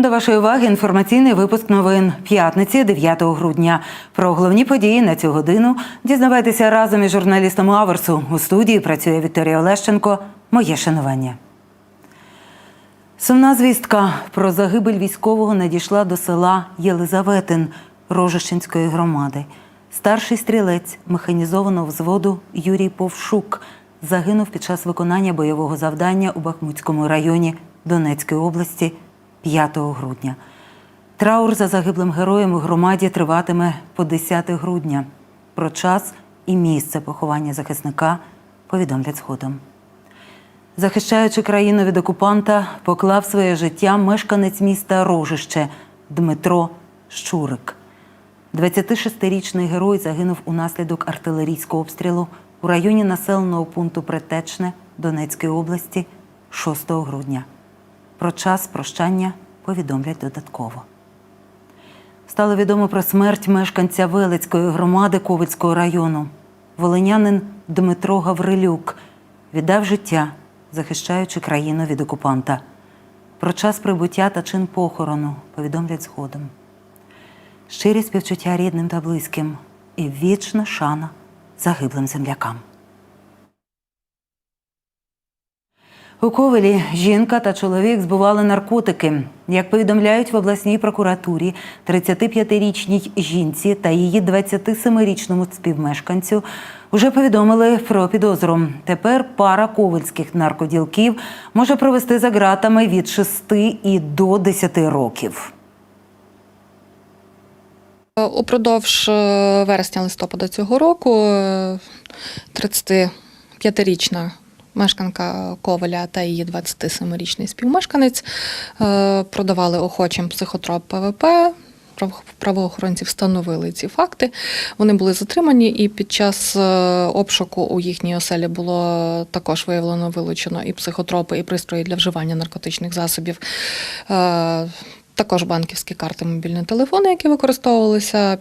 До вашої уваги інформаційний випуск новин п'ятниці 9 грудня. Про головні події на цю годину дізнавайтеся разом із журналістом Аверсу. У студії працює Вікторія Олещенко. Моє шанування. Сумна звістка про загибель військового надійшла до села Єлизаветин Рожищенської громади. Старший стрілець механізованого взводу Юрій Повшук загинув під час виконання бойового завдання у Бахмутському районі Донецької області 5 грудня. Траур за загиблим героєм у громаді триватиме по 10 грудня. Про час і місце поховання захисника повідомлять згодом. Захищаючи країну від окупанта, поклав своє життя мешканець міста Рожище Дмитро Щурик. 26-річний герой загинув унаслідок артилерійського обстрілу у районі населеного пункту Притечне Донецької області 6 грудня. Про час прощання повідомлять додатково. Стало відомо про смерть мешканця Велицької громади Ковицького району. Волинянин Дмитро Гаврилюк віддав життя, захищаючи країну від окупанта. Про час прибуття та чин похорону повідомлять згодом. Щирі співчуття рідним та близьким і вічна шана загиблим землякам. У Ковелі жінка та чоловік збували наркотики. Як повідомляють в обласній прокуратурі, 35-річній жінці та її 27-річному співмешканцю вже повідомили про підозру. Тепер пара ковельських наркоділків може провести за ґратами від 6 і до 10 років. Упродовж е, вересня-листопада цього року е, 35-річна мешканка Коваля та її 27-річний співмешканець е, продавали охочим психотроп ПВП. Прав- Правоохоронці встановили ці факти. Вони були затримані, і під час е, обшуку у їхній оселі було також виявлено вилучено і психотропи, і пристрої для вживання наркотичних засобів. Е, Також банківські карти, мобільні телефони, які використовувалися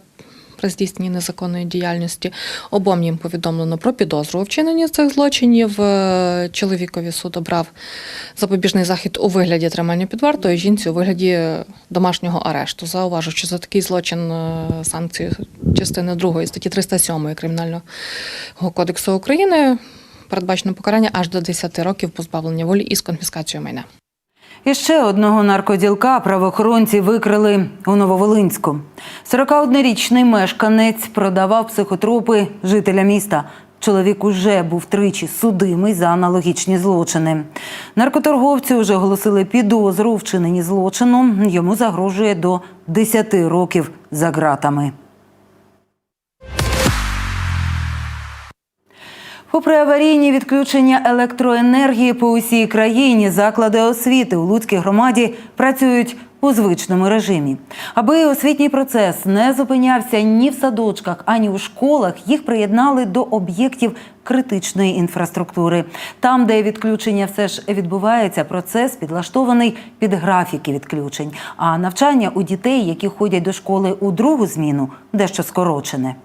при здійсненні незаконної діяльності. Обом їм повідомлено про підозру у вчиненні цих злочинів. Е, Чоловікові суд обрав запобіжний захід у вигляді тримання під вартою, жінці у вигляді домашнього арешту. Зауважу, що за такий злочин е, санкції частини 2 статті 307 Кримінального кодексу України передбачено покарання аж до 10 років позбавлення волі із конфіскацією майна. І ще одного наркоділка правоохоронці викрили у Нововолинську. 41-річний мешканець продавав психотропи жителя міста. Чоловік уже був тричі судимий за аналогічні злочини. Наркоторговці вже оголосили підозру у вчиненні злочину. Йому загрожує до 10 років за ґратами. Попри аварійні відключення електроенергії по усій країні, заклади освіти у Луцькій громаді працюють у звичному режимі. Аби освітній процес не зупинявся ні в садочках, ані у школах, їх приєднали до об'єктів критичної інфраструктури. Там, де відключення все ж відбувається, процес підлаштований під графіки відключень. А навчання у дітей, які ходять до школи у другу зміну, дещо скорочене.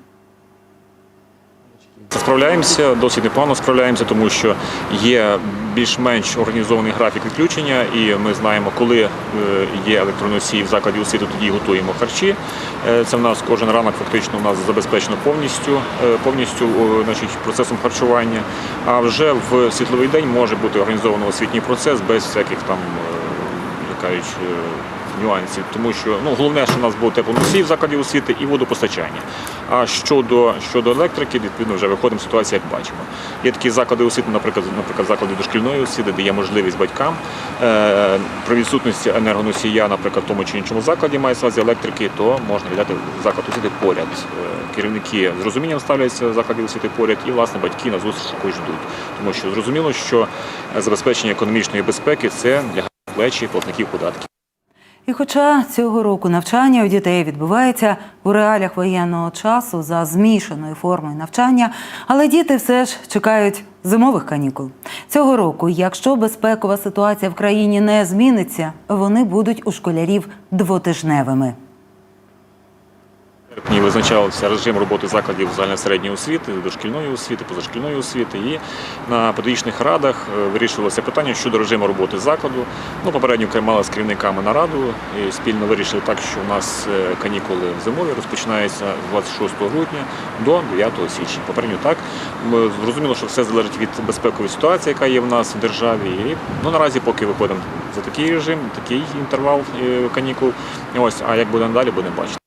Справляємося досить непогано справляємося, тому що є більш-менш організований графік відключення, і ми знаємо, коли е, є електроносії в закладі освіти, тоді готуємо харчі. Е, Це в нас кожен ранок фактично у нас забезпечено повністю, е, повністю значить, процесом харчування. А вже в світловий день може бути організовано освітній процес без всяких там, як кажуть, нюансів, тому що ну головне, що у нас був теплоносій в закладі освіти і водопостачання. А щодо щодо електрики, відповідно, вже виходимо з ситуації, як бачимо. Є такі заклади освіти, наприклад, наприклад, заклади дошкільної освіти, де є можливість батькам е, при відсутності енергоносія, наприклад, в тому чи іншому закладі має увазі електрики, то можна віддати заклад освіти поряд. Е, Керівники з розумінням ставляться в закладі освіти поряд, і власне батьки на зустріч також ждуть. Тому що зрозуміло, що забезпечення економічної безпеки це на плечі платників податків. І хоча цього року навчання у дітей відбувається у реаліях воєнного часу за змішаною формою навчання, але діти все ж чекають зимових канікул. Цього року, якщо безпекова ситуація в країні не зміниться, вони будуть у школярів двотижневими. Серпні визначався режим роботи закладів загальносередньої освіти, дошкільної освіти, позашкільної освіти. І на педагогічних радах е, вирішувалося питання щодо режиму роботи закладу. Ну, попередньо приймали з керівниками нараду і спільно вирішили так, що у нас е, канікули зимові розпочинаються з 26 грудня до 9 січня. Попередньо так. Ми зрозуміло, що все залежить від безпекової ситуації, яка є в нас в державі. І ну, наразі поки виходимо за такий режим, такий інтервал е, канікул. Ось, а як буде надалі, будемо бачити.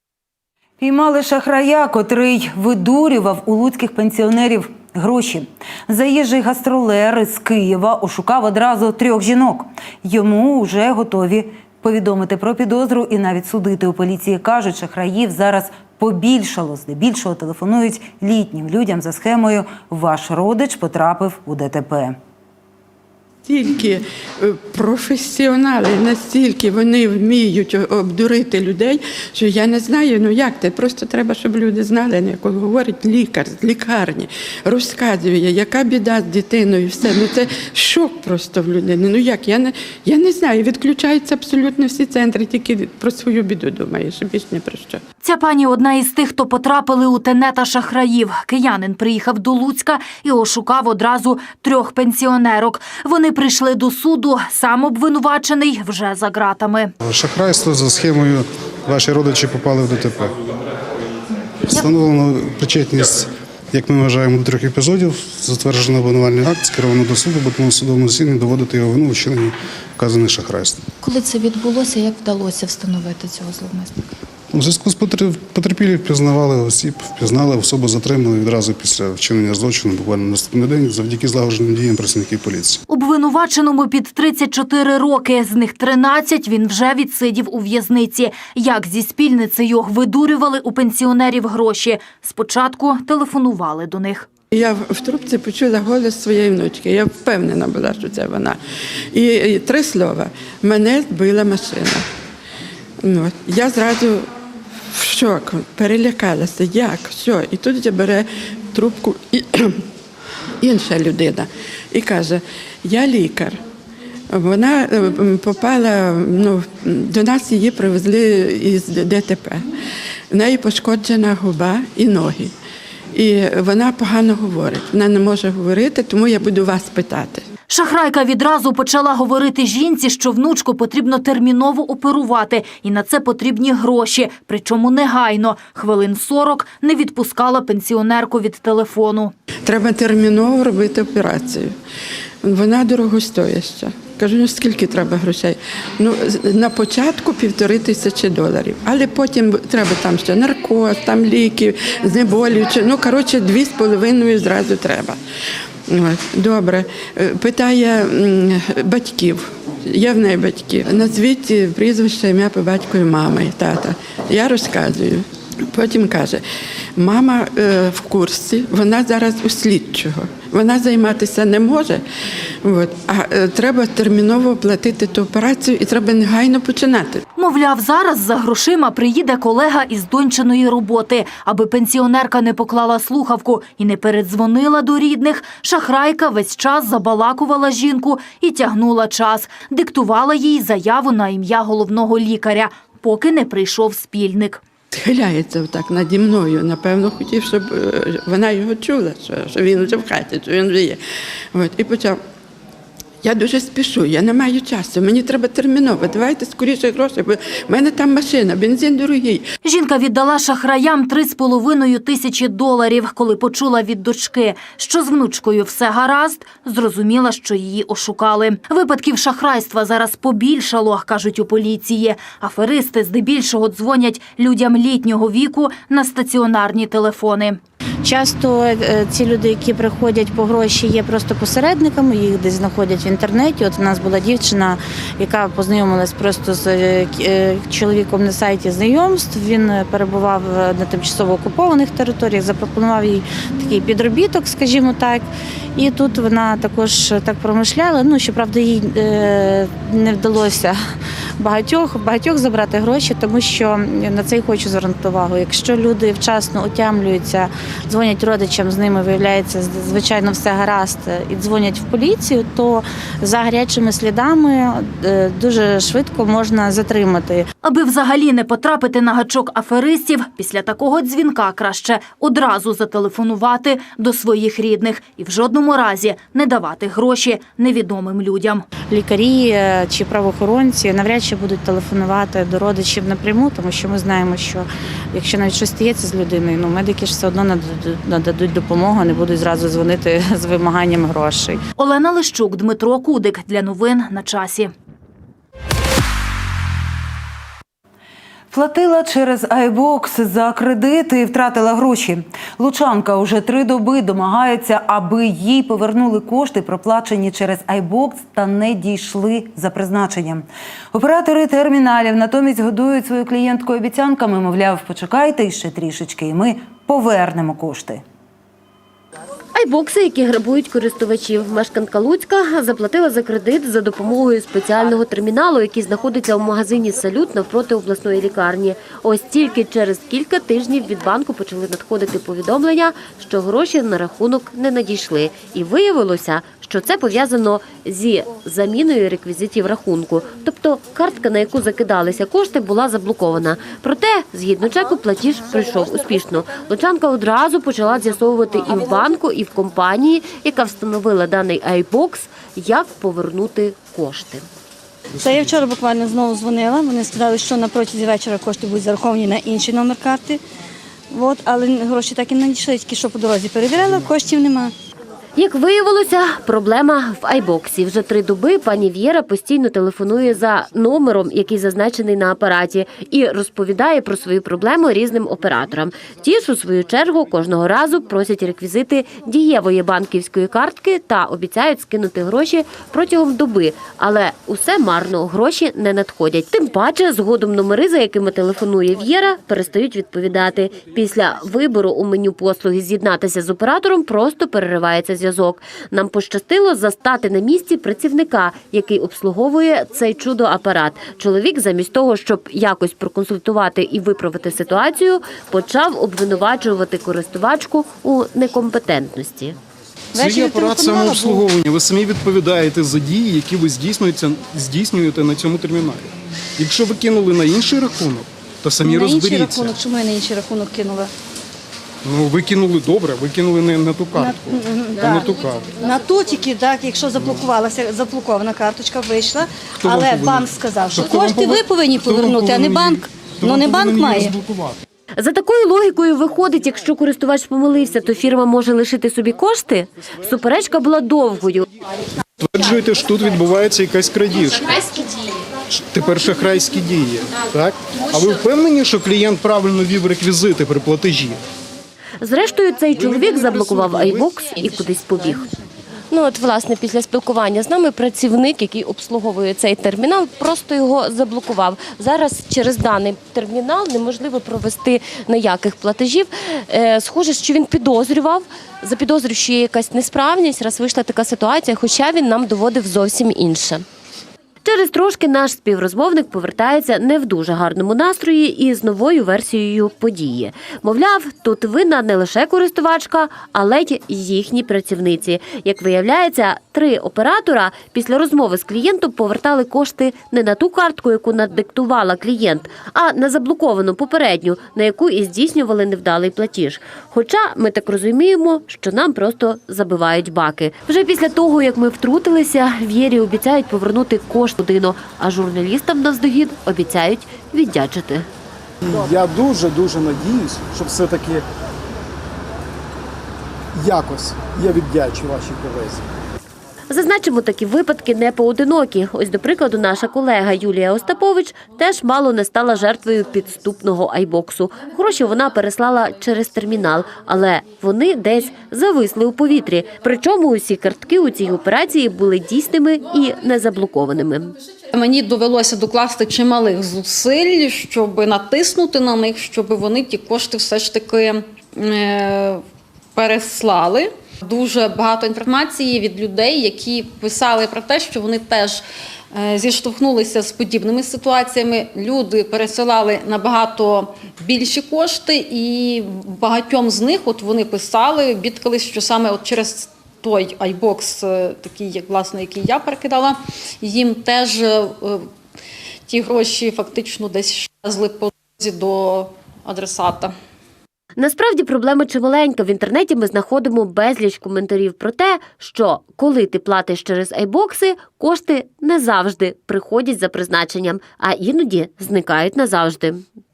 Піймали шахрая, котрий видурював у луцьких пенсіонерів гроші. Заїжджий гастролер з Києва ошукав одразу трьох жінок. Йому вже готові повідомити про підозру і навіть судити у поліції. Кажуть, шахраїв зараз побільшало. Здебільшого телефонують літнім людям за схемою Ваш родич потрапив у ДТП. Тільки е, професіонали настільки вони вміють обдурити людей, що я не знаю, ну як це. Просто треба, щоб люди знали, ну, як говорить лікар з лікарні, розказує, яка біда з дитиною, все. Ну це шок просто в людини. Ну як? Я не, я не знаю. Відключаються абсолютно всі центри, тільки про свою біду думаєш, більш не про що. Ця пані одна із тих, хто потрапили у тенета шахраїв. Киянин приїхав до Луцька і ошукав одразу трьох пенсіонерок. Вони прийшли до суду, сам обвинувачений вже за ґратами. Шахрайство за схемою ваші родичі попали в ДТП. Встановлено причетність, як ми вважаємо, до трьох епізодів. Затверджено обвинувальний акт, скеровано до суду, бо тому судовому засіданні доводити його вину у вчиненні вказаних шахрайств. Коли це відбулося, як вдалося встановити цього зловмисника? У зв'язку з потер- потерпілі впізнавали осіб, впізнали особу, затримали відразу після вчинення злочину, буквально наступний день, завдяки злагодженим діям працівників поліції. Обвинуваченому під 34 роки, з них 13 він вже відсидів у в'язниці. Як зі спільницею видурювали у пенсіонерів гроші. Спочатку телефонували до них. Я в- трубці почула голос своєї внучки. Я впевнена була, що це вона. І, і три слова: мене збила машина. Ну, я зразу шок, перелякалася. Як? Що? І тут я бере трубку і, інша людина і каже: Я лікар. Вона е, попала, ну, до нас її привезли із ДТП. В неї пошкоджена губа і ноги. І вона погано говорить. Вона не може говорити, тому я буду вас питати. Шахрайка відразу почала говорити жінці, що внучку потрібно терміново оперувати, і на це потрібні гроші, причому негайно. Хвилин 40 не відпускала пенсіонерку від телефону. Треба терміново робити операцію. Вона дорогостояща. Кажу, ну скільки треба грошей? Ну, на початку півтори тисячі доларів, але потім треба там ще наркоз, там ліки, знеболюючі. Ну, коротше, дві з половиною зразу треба. Добре. Е, Питає батьків. Є в неї батьки. Назвіть прізвище, ім'я по батькові мами, тата. Я розказую. Потім каже: мама е, в курсі, вона зараз у слідчого. Вона займатися не може. От. А е, треба терміново оплатити ту операцію і треба негайно починати. Мовляв, зараз за грошима приїде колега із дончиної роботи. Аби пенсіонерка не поклала слухавку і не передзвонила до рідних, шахрайка весь час забалакувала жінку і тягнула час. Диктувала їй заяву на ім'я головного лікаря, поки не прийшов спільник. Схиляється отак наді мною. Напевно, хотів, щоб е, вона його чула, що він вже в хаті, що він вже є. От. І почав. Я дуже спішу, я не маю часу, мені треба терміново, давайте скоріше гроші, бо в мене там машина, бензин дорогий. Жінка віддала шахраям 3,5 тисячі доларів, коли почула від дочки, що з внучкою все гаразд, зрозуміла, що її ошукали. Випадків шахрайства зараз побільшало, кажуть у поліції. Аферисти здебільшого дзвонять людям літнього віку на стаціонарні телефони. Часто е, ці люди, які приходять по гроші, є просто посередниками, їх десь знаходять в інтернеті. От у нас була дівчина, яка познайомилась просто з е, е, чоловіком на сайті знайомств. Він перебував на тимчасово окупованих територіях, запропонував їй такий підробіток, скажімо так. І тут вона також так промишляла. Ну, щоправда, їй е, не вдалося багатьох багатьох забрати гроші, тому що на це й хочу звернути увагу. Якщо люди вчасно отямлюються, дзвонять родичам, з ними виявляється звичайно все гаразд, і дзвонять в поліцію, то за гарячими слідами е, дуже швидко можна затримати. Аби взагалі не потрапити на гачок аферистів, після такого дзвінка краще одразу зателефонувати до своїх рідних і в жодному разі не давати гроші невідомим людям. Лікарі е, чи правоохоронці навряд чи будуть телефонувати до родичів напряму, тому що ми знаємо, що якщо навіть щось стається з людиною, ну медики ж все одно нададуть- нададуть допомогу, не будуть зразу дзвонити з вимаганням грошей. Олена Лищук, Дмитро Кудик для новин на часі. Платила через iBox за кредити і втратила гроші. Лучанка уже три доби домагається, аби їй повернули кошти, проплачені через iBox та не дійшли за призначенням. Оператори терміналів натомість годують свою клієнтку обіцянками. Мовляв, почекайте ще трішечки, і ми повернемо кошти. Айбокси, які грабують користувачів. Мешканка Луцька заплатила за кредит за допомогою спеціального терміналу, який знаходиться в магазині Салют навпроти обласної лікарні. Ось тільки через кілька тижнів від банку почали надходити повідомлення, що гроші на рахунок не надійшли. І виявилося, що це пов'язано зі заміною реквізитів рахунку. Тобто картка, на яку закидалися кошти, була заблокована. Проте, згідно чеку, платіж пройшов успішно. Лучанка одразу почала з'ясовувати і в банку, і в компанії, яка встановила даний айбокс, як повернути кошти. Це я вчора буквально знову дзвонила. Вони сказали, що на протязі вечора кошти будуть зараховані на інший номер карти. От, але гроші так і надійшли, тільки що по дорозі перевіряла, коштів нема. Як виявилося, проблема в айбоксі. Вже три доби пані В'єра постійно телефонує за номером, який зазначений на апараті, і розповідає про свою проблему різним операторам. Ті ж у свою чергу кожного разу просять реквізити дієвої банківської картки та обіцяють скинути гроші протягом доби. Але усе марно, гроші не надходять. Тим паче, згодом номери, за якими телефонує В'єра, перестають відповідати. Після вибору у меню послуги з'єднатися з оператором просто переривається зв'язок. Нам пощастило застати на місці працівника, який обслуговує цей чудо-апарат. Чоловік, замість того, щоб якось проконсультувати і виправити ситуацію, почав обвинувачувати користувачку у некомпетентності. Це Ввечері є апарат самообслуговування. Ви самі відповідаєте за дії, які ви здійснюєте, здійснюєте на цьому терміналі. Якщо ви кинули на інший рахунок, то самі на інший рахунок, чому я на інший рахунок кинула? Ну ви кинули добре, ви кинули не на ту картку, а на ту картку. На то тільки, так, якщо заблокувалася, заблокована карточка вийшла, Хто вам але повинен? банк сказав, що Хто вам кошти ви повинен- повинні хто вам повернути, а не повинен банк. її- хто Ну вам не банк повинен має. розблокувати? За такою логікою виходить, якщо користувач помилився, то фірма може лишити собі кошти. Суперечка була довгою. Стверджуєте, що тут відбувається якась крадіжка. Ш- Тепер шахрайські дії, так? А ви впевнені, що клієнт правильно вів реквізити при платежі? Зрештою, цей чоловік заблокував айбокс і кудись побіг. Ну от власне після спілкування з нами працівник, який обслуговує цей термінал, просто його заблокував. Зараз через даний термінал неможливо провести ніяких платежів. Е, схоже, що він підозрював, запідозрював, що якась несправність, раз вийшла така ситуація, хоча він нам доводив зовсім інше. Через трошки наш співрозмовник повертається не в дуже гарному настрої і з новою версією події. Мовляв, тут винна не лише користувачка, але й їхні працівниці. Як виявляється, три оператора після розмови з клієнтом повертали кошти не на ту картку, яку надиктувала клієнт, а на заблоковану попередню, на яку і здійснювали невдалий платіж. Хоча ми так розуміємо, що нам просто забивають баки. Вже після того, як ми втрутилися, В'єрі обіцяють повернути кошт годину, а журналістам навздогін обіцяють віддячити. Я дуже дуже надіюсь, що все-таки якось я віддячу вашій повезі. Зазначимо, такі випадки не поодинокі. Ось, до прикладу, наша колега Юлія Остапович теж мало не стала жертвою підступного айбоксу. Гроші вона переслала через термінал, але вони десь зависли у повітрі. Причому усі картки у цій операції були дійсними і не заблокованими. Мені довелося докласти чималих зусиль, щоб натиснути на них, щоб вони ті кошти все ж таки е, переслали. Дуже багато інформації від людей, які писали про те, що вони теж е, зіштовхнулися з подібними ситуаціями. Люди пересилали набагато більші кошти, і багатьом з них от вони писали, бідкались, що саме от через той айбокс, е, такий, як власне, який я перекидала, їм теж е, ті гроші фактично десь щезли по до адресата. Насправді проблема чималенька. В інтернеті ми знаходимо безліч коментарів про те, що коли ти платиш через айбокси, кошти не завжди приходять за призначенням, а іноді зникають назавжди.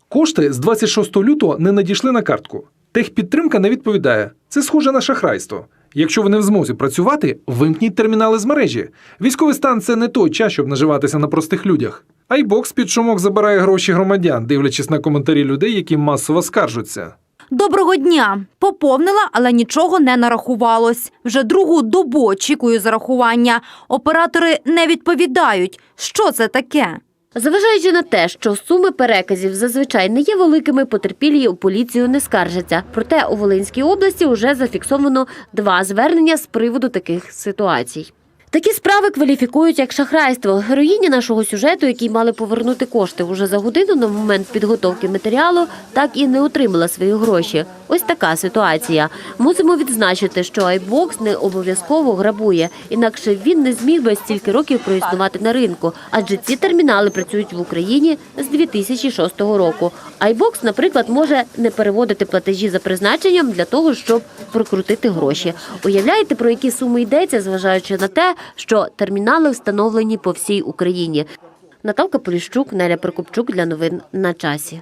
Кошти з 26 лютого не надійшли на картку. Техпідтримка не відповідає. Це схоже на шахрайство. Якщо ви не в змозі працювати, вимкніть термінали з мережі. Військовий стан це не той час, щоб наживатися на простих людях. Айбокс під шумок забирає гроші громадян, дивлячись на коментарі людей, які масово скаржуться. Доброго дня! Поповнила, але нічого не нарахувалось. Вже другу добу очікую зарахування. Оператори не відповідають. Що це таке? Зважаючи на те, що суми переказів зазвичай не є великими, потерпілі у поліцію не скаржаться. Проте у Волинській області вже зафіксовано два звернення з приводу таких ситуацій. Такі справи кваліфікують як шахрайство. Героїні нашого сюжету, які мали повернути кошти уже за годину на момент підготовки матеріалу, так і не отримала свої гроші. Ось така ситуація. Мусимо відзначити, що айбокс не обов'язково грабує, інакше він не зміг би стільки років проіснувати на ринку, адже ці термінали працюють в Україні з 2006 року. Айбокс, наприклад, може не переводити платежі за призначенням для того, щоб прокрутити гроші. Уявляєте, про які суми йдеться, зважаючи на те, що термінали встановлені по всій Україні. Наталка Поліщук, Неля Прокопчук для новин на часі.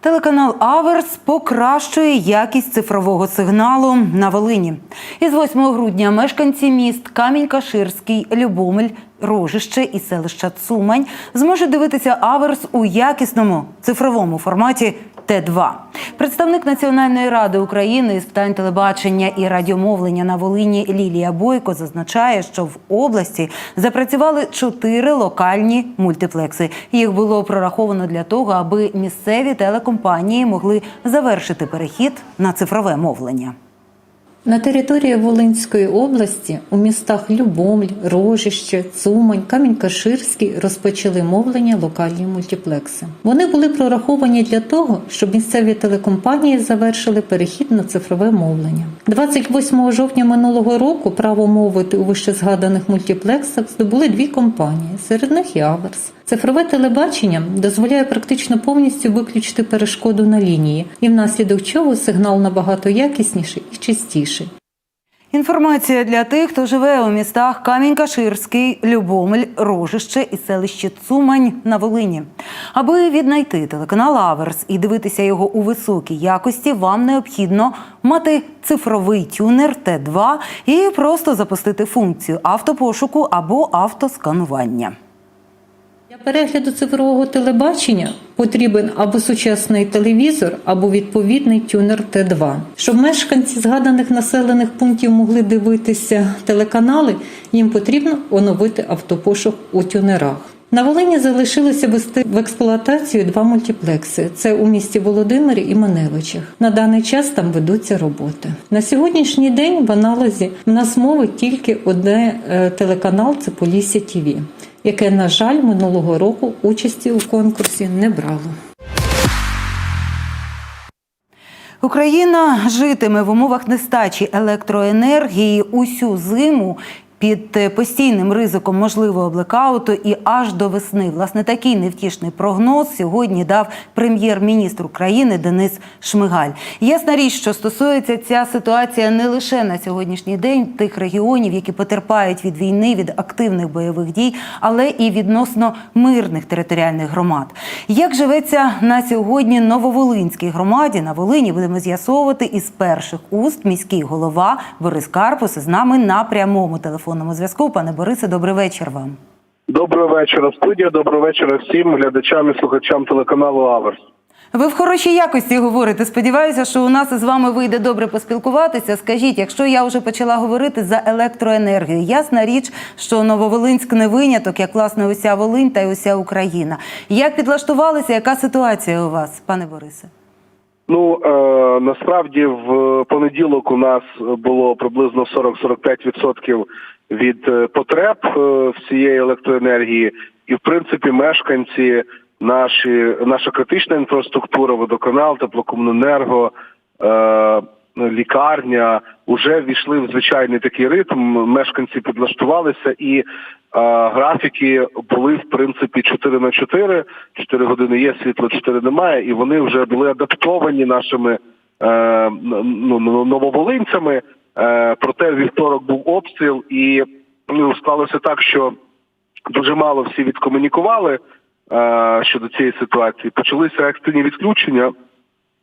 Телеканал Аверс покращує якість цифрового сигналу на Волині. Із 8 грудня мешканці міст Камінь-Каширський, Любомель, Рожище і селища Цумань зможуть дивитися Аверс у якісному цифровому форматі Т2. Представник Національної ради України з питань телебачення і радіомовлення на Волині Лілія Бойко зазначає, що в області запрацювали чотири локальні мультиплекси. Їх було прораховано для того, аби місцеві телекомпанії могли завершити перехід на цифрове мовлення. На території Волинської області у містах Любомль, Рожище, Цумань, Камінь-Каширський розпочали мовлення локальні мультиплекси. Вони були прораховані для того, щоб місцеві телекомпанії завершили перехід на цифрове мовлення. 28 жовтня минулого року право мовити у вищезгаданих мультиплексах здобули дві компанії, серед них і Аверс. Цифрове телебачення дозволяє практично повністю виключити перешкоду на лінії, і внаслідок чого сигнал набагато якісніший і чистіший. Інформація для тих, хто живе у містах Камінь-Каширський, Любомель, Рожище і селище Цумань на Волині. Аби віднайти телеканал Аверс і дивитися його у високій якості, вам необхідно мати цифровий тюнер Т2 і просто запустити функцію автопошуку або автосканування. Для перегляду цифрового телебачення потрібен або сучасний телевізор, або відповідний тюнер Т2. Щоб мешканці згаданих населених пунктів могли дивитися телеканали, їм потрібно оновити автопошук у тюнерах. На Волині залишилося вести в експлуатацію два мультиплекси: це у місті Володимирі і Маневичах. На даний час там ведуться роботи. На сьогоднішній день в аналозі в нас мовить тільки одне е, телеканал це Полісся ТІВІ, яке, на жаль, минулого року участі у конкурсі не брало. Україна житиме в умовах нестачі електроенергії усю зиму. Під е, постійним ризиком можливого блекауту і аж до весни. Власне, такий невтішний прогноз сьогодні дав прем'єр-міністр України Денис Шмигаль. Ясна річ, що стосується ця ситуація не лише на сьогоднішній день тих регіонів, які потерпають від війни, від активних бойових дій, але і відносно мирних територіальних громад. Як живеться на сьогодні Нововолинській громаді на Волині? Будемо з'ясовувати із перших уст міський голова Борис Карпус з нами на прямому телефонному зв'язку. Пане Борисе, добрий вечір вам. Доброго вечора, студія. Доброго вечора всім глядачам і слухачам телеканалу Аверс. Ви в хорошій якості говорите. Сподіваюся, що у нас із вами вийде добре поспілкуватися. Скажіть, якщо я вже почала говорити за електроенергію, ясна річ, що Нововолинськ не виняток, як власне уся Волинь та й уся Україна. Як підлаштувалися? Яка ситуація у вас, пане Борисе? Ну е, насправді в понеділок у нас було приблизно 40-45% від е, потреб е, всієї електроенергії, і в принципі мешканці, наші, наша критична інфраструктура, водоканал, теплокомуненерго, е, лікарня вже війшли в звичайний такий ритм. Мешканці підлаштувалися і графіки були в принципі 4 на 4. 4 години є світло, 4 немає, і вони вже були адаптовані нашими е, ну, нововолинцями. Е, проте вівторок був обстріл, і ну, склалося так, що дуже мало всі відкомунікували е, щодо цієї ситуації. Почалися екстрені відключення.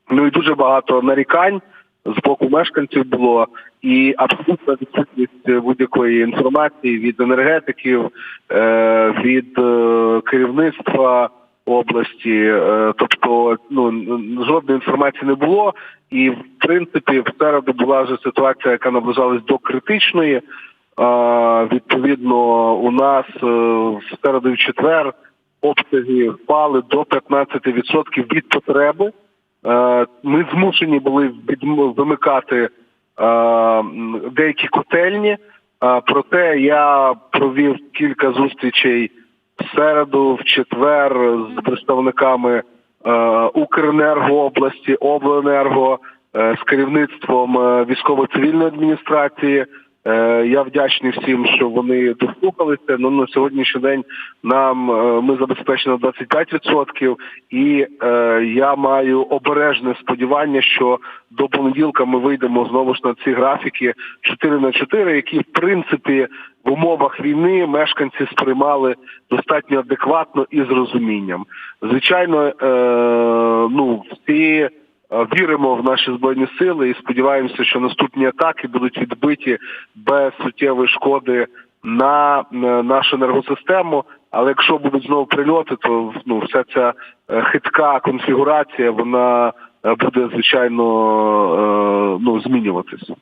Ну і дуже багато нарікань з боку мешканців було, і абсолютна відсутність будь-якої інформації від енергетиків, е, від керівництва області. Е, тобто, ну жодної інформації не було. І в принципі, в середу була вже ситуація, яка наближалась до критичної. Е, відповідно, у нас е, в середу в четвер обсяги впали до 15% від потреби. Ми змушені були вимикати деякі котельні. Проте я провів кілька зустрічей в середу, в четвер з представниками е, Укренерго області, Обленерго, е, з керівництвом е, військово-цивільної адміністрації. Е, Я вдячний всім, що вони дослухалися. Ну на сьогоднішній день нам е, ми забезпечені на 25%, і е, я маю обережне сподівання, що до понеділка ми вийдемо знову ж на ці графіки 4 на 4, які в принципі в умовах війни мешканці сприймали достатньо адекватно і з розумінням. Звичайно, е, ну всі віримо в наші збройні сили і сподіваємося, що наступні атаки будуть відбиті без суттєвої шкоди на е, нашу енергосистему. Але якщо будуть знову прильоти, то ну вся ця е, хитка конфігурація вона е, буде звичайно е, ну змінюватися.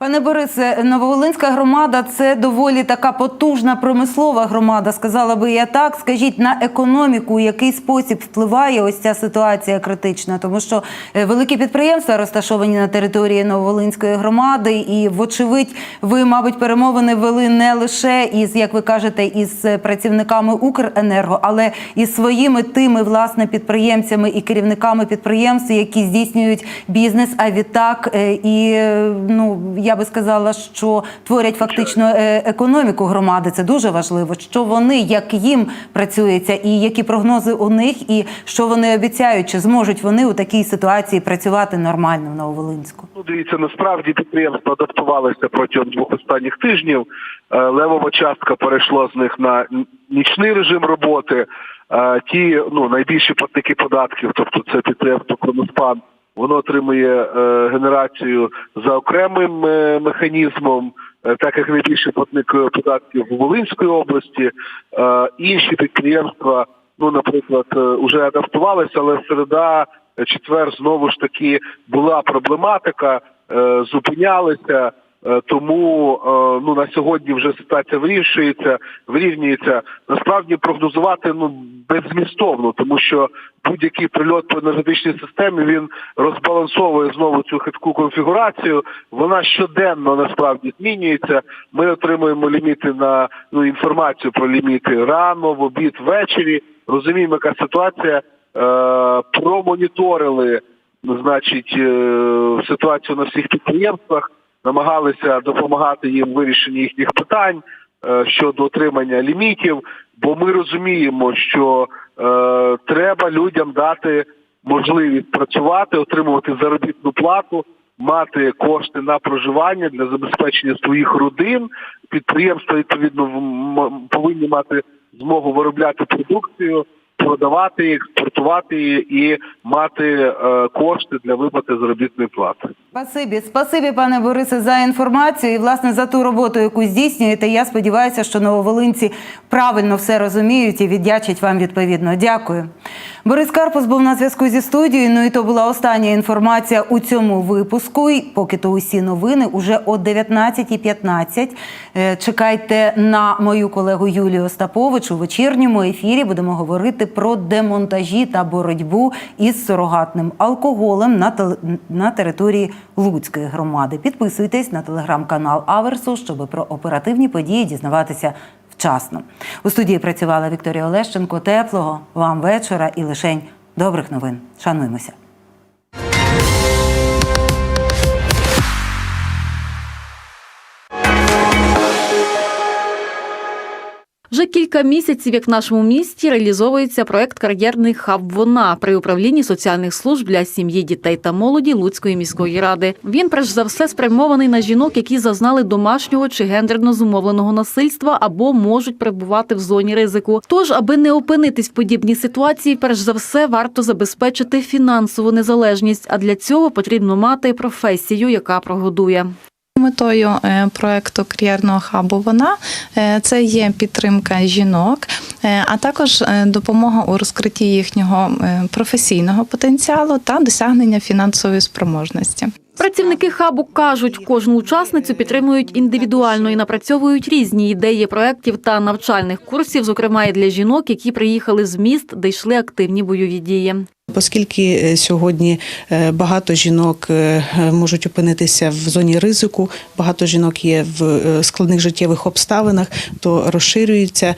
Пане Борисе, Нововолинська громада це доволі така потужна промислова громада. Сказала би я так. Скажіть на економіку, у який спосіб впливає ось ця ситуація критична, тому що е, великі підприємства розташовані на території Нововолинської громади, і вочевидь, ви, мабуть, перемовини вели не лише із, як ви кажете, із е, працівниками Укренерго, але і своїми тими власне підприємцями і керівниками підприємств, які здійснюють бізнес. А відтак е, і ну я би сказала, що творять фактично е, економіку громади. Це дуже важливо. Що вони, як їм працюється, і які прогнози у них, і що вони обіцяють, чи зможуть вони у такій ситуації працювати нормально в Нововолинську? Ну, дивіться, насправді підприємства адаптувалися протягом двох останніх тижнів. Е, Левова частка перейшла з них на нічний режим роботи. Е, Ті ну найбільші платники податків, тобто це підприємство Кроноспан, воно отримує е, генерацію за окремим е, механізмом. е, Так як найбільший платник податків в Волинської області, інші підприємства, ну наприклад, вже адаптувалися, але середа, четвер знову ж таки була проблематика, зупинялися. Е, Тому е, ну на сьогодні вже ситуація вирішується, вирівнюється. Насправді прогнозувати ну беззмістовно, тому що будь-який прильот по енергетичній системі він розбалансовує знову цю хитку конфігурацію. Вона щоденно насправді змінюється. Ми отримуємо ліміти на ну інформацію про ліміти рано, в обід, ввечері. Розуміємо, яка ситуація. Е, промоніторили значить ситуацію на всіх підприємствах, намагалися допомагати їм вирішенні їхніх питань е, щодо отримання лімітів. Бо ми розуміємо, що е, треба людям дати можливість працювати, отримувати заробітну плату, мати кошти на проживання для забезпечення своїх родин. Підприємства відповідно повинні мати змогу виробляти продукцію, продавати експортувати і мати е, кошти для виплати заробітної плати. Спасибі, спасибі, пане Борисе, за інформацію і власне за ту роботу, яку здійснюєте. Я сподіваюся, що нововолинці правильно все розуміють і віддячать вам відповідно. Дякую. Борис Карпус був на зв'язку зі студією. Ну і то була остання інформація у цьому випуску. І поки то усі новини уже о 19.15. Е, Чекайте на мою колегу Юлію Остапович у вечірньому ефірі. Будемо говорити про демонтажі та боротьбу із сурогатним алкоголем на, тел... на території Луцької громади. Підписуйтесь на телеграм-канал Аверсу, щоб про оперативні події дізнаватися вчасно. У студії працювала Вікторія Олещенко. Теплого вам вечора і лишень добрих новин. Шануємося. Вже кілька місяців, як в нашому місті, реалізовується проект Кар'єрний хаб Вона при управлінні соціальних служб для сім'ї, дітей та молоді Луцької міської ради. Він, перш за все, спрямований на жінок, які зазнали домашнього чи гендерно зумовленого насильства або можуть перебувати в зоні ризику. Тож, аби не опинитись в подібній ситуації, перш за все варто забезпечити фінансову незалежність. А для цього потрібно мати професію, яка прогодує. Метою е, проекту кар'єрного хабу вона е, це є підтримка жінок, е, а також допомога у розкритті їхнього професійного потенціалу та досягнення фінансової спроможності. Працівники хабу кажуть, кожну учасницю підтримують індивідуально і напрацьовують різні ідеї проєктів та навчальних курсів, зокрема і для жінок, які приїхали з міст, де йшли активні бойові дії. Оскільки е, сьогодні е, багато жінок е, можуть опинитися в зоні ризику, багато жінок є в складних життєвих обставинах, то розширюється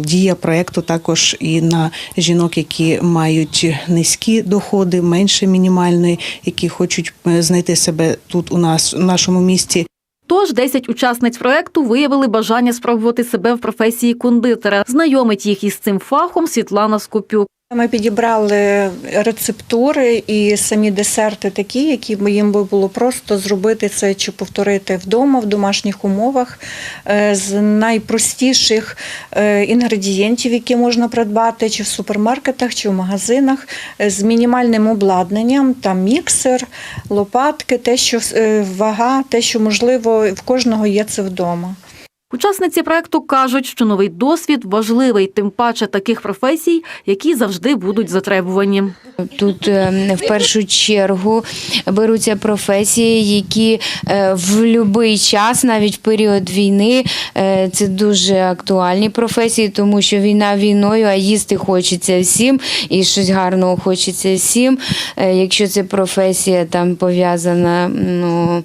дія проекту також і на жінок, які мають низькі доходи, менше мінімальної, які хочуть знайти себе тут у нас у нашому місті. Тож 10 учасниць проекту виявили бажання спробувати себе в професії кондитера. Знайомить їх із цим фахом Світлана Скопюк. Ми підібрали рецептури і самі десерти такі, які їм би було просто зробити це чи повторити вдома в домашніх умовах е, з найпростіших е, інгредієнтів, які можна придбати чи в супермаркетах, чи в магазинах, е, з мінімальним обладнанням, там міксер, лопатки, те, що вага, те, що можливо в кожного є це вдома. Учасниці проекту кажуть, що новий досвід важливий, тим паче таких професій, які завжди будуть затребувані. Тут е, в першу чергу беруться професії, які е, в будь-який час, навіть в період війни, е, це дуже актуальні професії, тому що війна війною, а їсти хочеться всім, і щось гарного хочеться всім. Якщо це професія там пов'язана, ну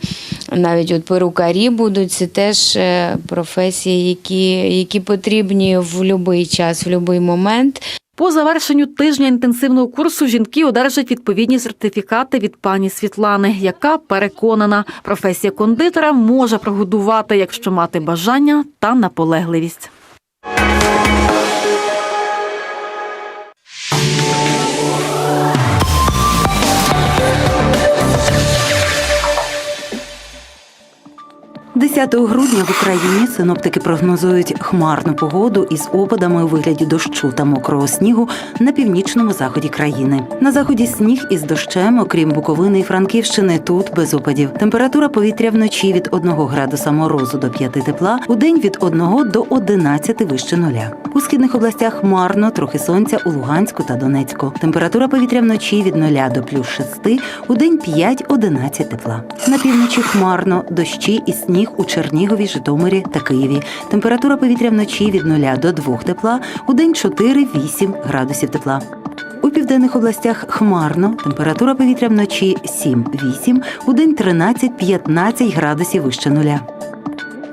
навіть от перукарі будуть, це теж е, професії, які, які потрібні в будь-який час, в будь-який момент. По завершенню тижня інтенсивного курсу жінки одержать відповідні сертифікати від пані Світлани, яка переконана, професія кондитера може прогодувати, якщо мати бажання та наполегливість. – 10 грудня в Україні синоптики прогнозують хмарну погоду із опадами у вигляді дощу та мокрого снігу на північному заході країни. На заході сніг із дощем, окрім Буковини і Франківщини, тут без опадів. Температура повітря вночі від 1 градуса морозу до 5 тепла, у день від 1 до 11 вище нуля. У східних областях хмарно, трохи сонця у Луганську та Донецьку. Температура повітря вночі від 0 до плюс 6, у день 5-11 тепла. На півночі хмарно, дощі і сніг у Чернігові, Житомирі та Києві. Температура повітря вночі від 0 до 2 тепла, у день 4-8 градусів тепла. У південних областях хмарно, температура повітря вночі 7-8, у день 13-15 градусів вище нуля.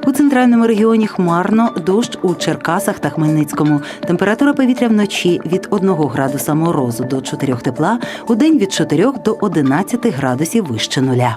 У центральному регіоні хмарно, дощ у Черкасах та Хмельницькому. Температура повітря вночі від 1 градуса морозу до 4 тепла, у день від 4 до 11 градусів вище нуля.